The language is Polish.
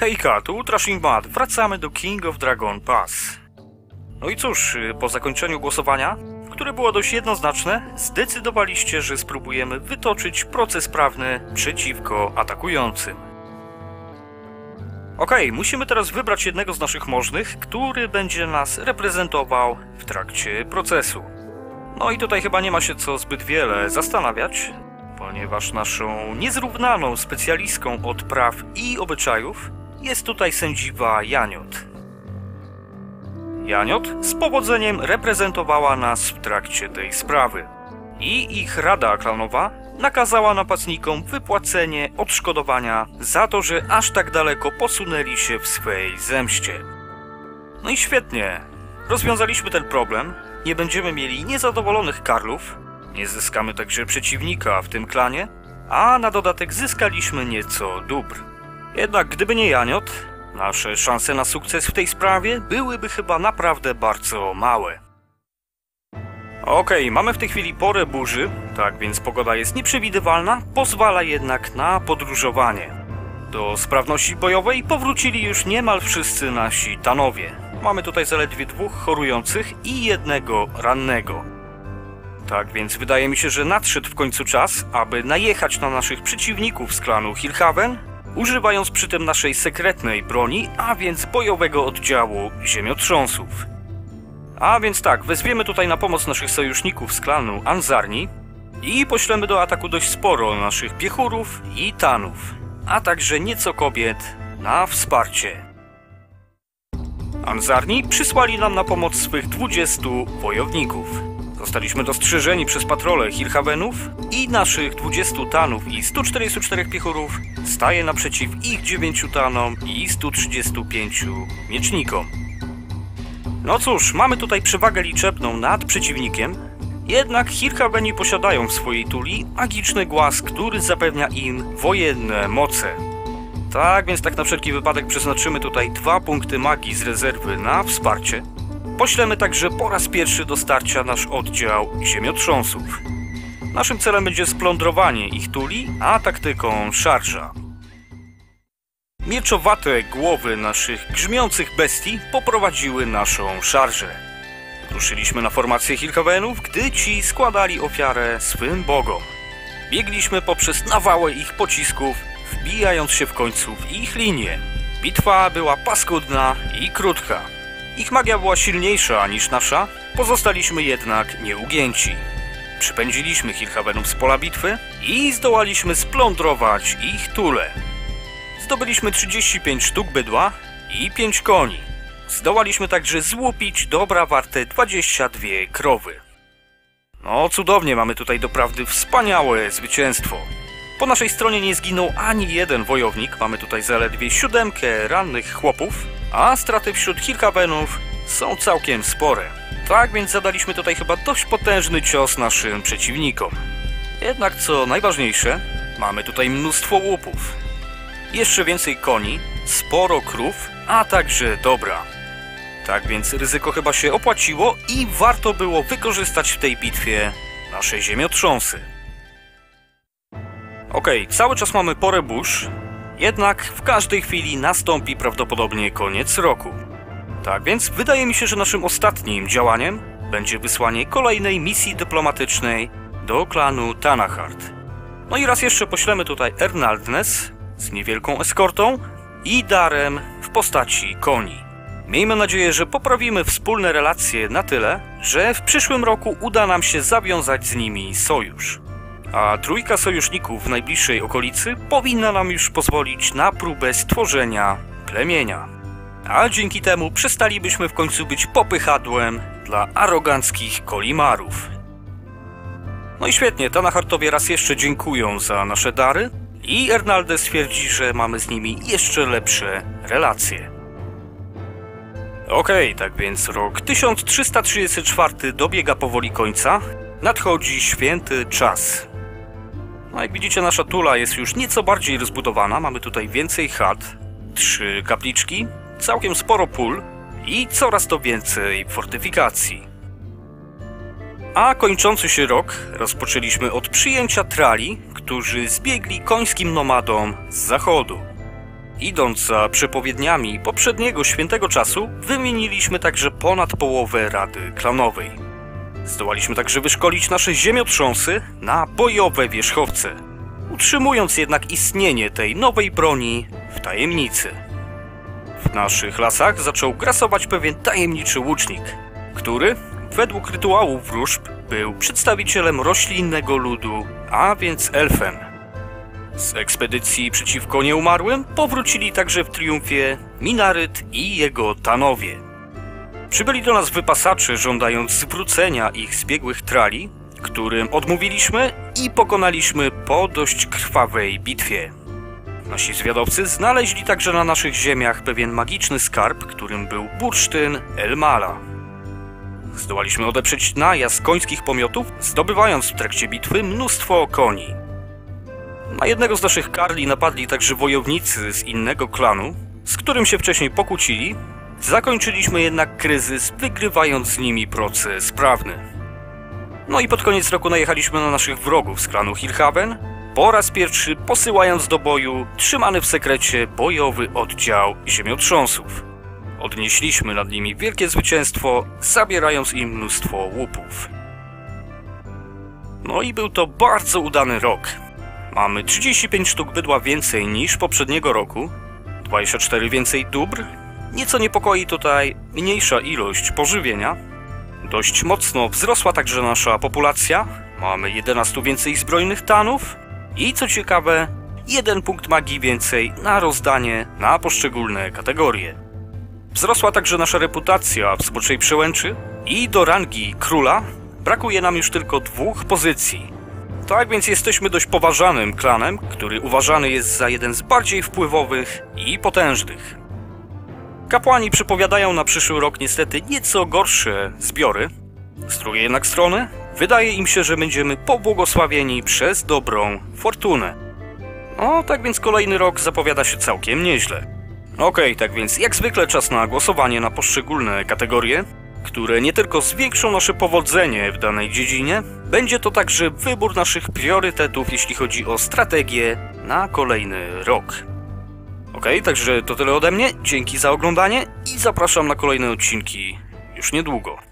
Hejka, tu Ultrashing Mad. Wracamy do King of Dragon Pass. No i cóż, y, po zakończeniu głosowania, które było dość jednoznaczne, zdecydowaliście, że spróbujemy wytoczyć proces prawny przeciwko atakującym. Okej, musimy teraz wybrać jednego z naszych możnych, który będzie nas reprezentował w trakcie procesu. No i tutaj chyba nie ma się co zbyt wiele zastanawiać, ponieważ naszą niezrównaną specjalistką od praw i obyczajów jest tutaj sędziwa Janiot. Janiot z powodzeniem reprezentowała nas w trakcie tej sprawy. I ich rada klanowa nakazała napastnikom wypłacenie odszkodowania za to, że aż tak daleko posunęli się w swej zemście. No i świetnie. Rozwiązaliśmy ten problem. Nie będziemy mieli niezadowolonych karlów. Nie zyskamy także przeciwnika w tym klanie. A na dodatek zyskaliśmy nieco dóbr. Jednak gdyby nie Janiot, nasze szanse na sukces w tej sprawie byłyby chyba naprawdę bardzo małe. Okej, mamy w tej chwili porę burzy, tak więc pogoda jest nieprzewidywalna, pozwala jednak na podróżowanie. Do sprawności bojowej powrócili już niemal wszyscy nasi tanowie. Mamy tutaj zaledwie dwóch chorujących i jednego rannego. Tak więc wydaje mi się, że nadszedł w końcu czas, aby najechać na naszych przeciwników z klanu Hilhaven, używając przy tym naszej sekretnej broni, a więc bojowego oddziału ziemiotrząsów. A więc tak, wezwiemy tutaj na pomoc naszych sojuszników z klanu Anzarni i poślemy do ataku dość sporo naszych piechurów i tanów, a także nieco kobiet na wsparcie. Anzarni przysłali nam na pomoc swych 20 wojowników. Zostaliśmy dostrzeżeni przez patrole Hilhavenów i naszych 20 tanów i 144 piechurów staje naprzeciw ich 9 tanom i 135 miecznikom. No cóż, mamy tutaj przewagę liczebną nad przeciwnikiem, jednak Hilhaveni posiadają w swojej tuli magiczny głaz, który zapewnia im wojenne moce. Tak więc tak na wszelki wypadek przeznaczymy tutaj dwa punkty magii z rezerwy na wsparcie. Poślemy także po raz pierwszy do starcia nasz oddział ziemiotrząsów. Naszym celem będzie splądrowanie ich tuli, a taktyką szarża. Mieczowate głowy naszych grzmiących bestii poprowadziły naszą szarżę. Ruszyliśmy na formację Hilhavenów, gdy ci składali ofiarę swym bogom. Biegliśmy poprzez nawałę ich pocisków, wbijając się w końcu w ich linię. Bitwa była paskudna i krótka. Ich magia była silniejsza niż nasza, pozostaliśmy jednak nieugięci. Przypędziliśmy Hilhavenów z pola bitwy i zdołaliśmy splądrować ich tule. Zdobyliśmy 35 sztuk bydła i 5 koni. Zdołaliśmy także złupić dobra warte 22 krowy. No cudownie, mamy tutaj doprawdy wspaniałe zwycięstwo. Po naszej stronie nie zginął ani jeden wojownik, mamy tutaj zaledwie siódemkę rannych chłopów, a straty wśród Hilkabenów są całkiem spore. Tak więc zadaliśmy tutaj chyba dość potężny cios naszym przeciwnikom. Jednak co najważniejsze, mamy tutaj mnóstwo łupów. Jeszcze więcej koni, sporo krów, a także dobra. Tak więc ryzyko chyba się opłaciło i warto było wykorzystać w tej bitwie nasze ziemiotrząsy. Okej, cały czas mamy porę burz, jednak w każdej chwili nastąpi prawdopodobnie koniec roku. Tak więc wydaje mi się, że naszym ostatnim działaniem będzie wysłanie kolejnej misji dyplomatycznej do klanu Tanahart. No i raz jeszcze poślemy tutaj Ernaldnes z niewielką eskortą i darem w postaci koni. Miejmy nadzieję, że poprawimy wspólne relacje na tyle, że w przyszłym roku uda nam się zawiązać z nimi sojusz. A trójka sojuszników w najbliższej okolicy powinna nam już pozwolić na próbę stworzenia plemienia. A dzięki temu przestalibyśmy w końcu być popychadłem dla aroganckich kolimarów. No i świetnie, Tanahartowie raz jeszcze dziękują za nasze dary i Ernalde stwierdzi, że mamy z nimi jeszcze lepsze relacje. Okej, okay, tak więc rok 1334 dobiega powoli końca. Nadchodzi święty czas. No jak widzicie, nasza tula jest już nieco bardziej rozbudowana. Mamy tutaj więcej chat, trzy kapliczki, całkiem sporo pól i coraz to więcej fortyfikacji. A kończący się rok rozpoczęliśmy od przyjęcia trali, którzy zbiegli końskim nomadom z zachodu. Idąc za przepowiedniami poprzedniego świętego czasu, wymieniliśmy także ponad połowę Rady Klanowej. Zdołaliśmy także wyszkolić nasze ziemiotrząsy na bojowe wierzchowce, utrzymując jednak istnienie tej nowej broni w tajemnicy. W naszych lasach zaczął grasować pewien tajemniczy łucznik, który, według rytuału wróżb, był przedstawicielem roślinnego ludu, a więc elfem. Z ekspedycji przeciwko nieumarłym powrócili także w triumfie Minaryt i jego Tanowie. Przybyli do nas wypasacze, żądając zwrócenia ich zbiegłych trali, którym odmówiliśmy i pokonaliśmy po dość krwawej bitwie. Nasi zwiadowcy znaleźli także na naszych ziemiach pewien magiczny skarb, którym był bursztyn Elmala. Zdołaliśmy odeprzeć najazd końskich pomiotów, zdobywając w trakcie bitwy mnóstwo koni. Na jednego z naszych karli napadli także wojownicy z innego klanu, z którym się wcześniej pokłócili. Zakończyliśmy jednak kryzys, wygrywając z nimi proces prawny. No i pod koniec roku najechaliśmy na naszych wrogów z klanu Hilhaven, po raz pierwszy posyłając do boju trzymany w sekrecie bojowy oddział ziemiotrząsów. Odnieśliśmy nad nimi wielkie zwycięstwo, zabierając im mnóstwo łupów. No i był to bardzo udany rok. Mamy 35 sztuk bydła więcej niż poprzedniego roku, 24 więcej dóbr, nieco niepokoi tutaj mniejsza ilość pożywienia. Dość mocno wzrosła także nasza populacja, mamy 11 więcej zbrojnych tanów i co ciekawe, jeden punkt magii więcej na rozdanie na poszczególne kategorie. Wzrosła także nasza reputacja w zboczej przełęczy i do rangi króla brakuje nam już tylko dwóch pozycji. Tak więc jesteśmy dość poważanym klanem, który uważany jest za jeden z bardziej wpływowych i potężnych. Kapłani przypowiadają na przyszły rok niestety nieco gorsze zbiory. Z drugiej jednak strony, wydaje im się, że będziemy pobłogosławieni przez dobrą fortunę. No, tak więc kolejny rok zapowiada się całkiem nieźle. Okej, tak więc jak zwykle czas na głosowanie na poszczególne kategorie, które nie tylko zwiększą nasze powodzenie w danej dziedzinie, będzie to także wybór naszych priorytetów, jeśli chodzi o strategię na kolejny rok. Ok, także to tyle ode mnie. Dzięki za oglądanie i zapraszam na kolejne odcinki już niedługo.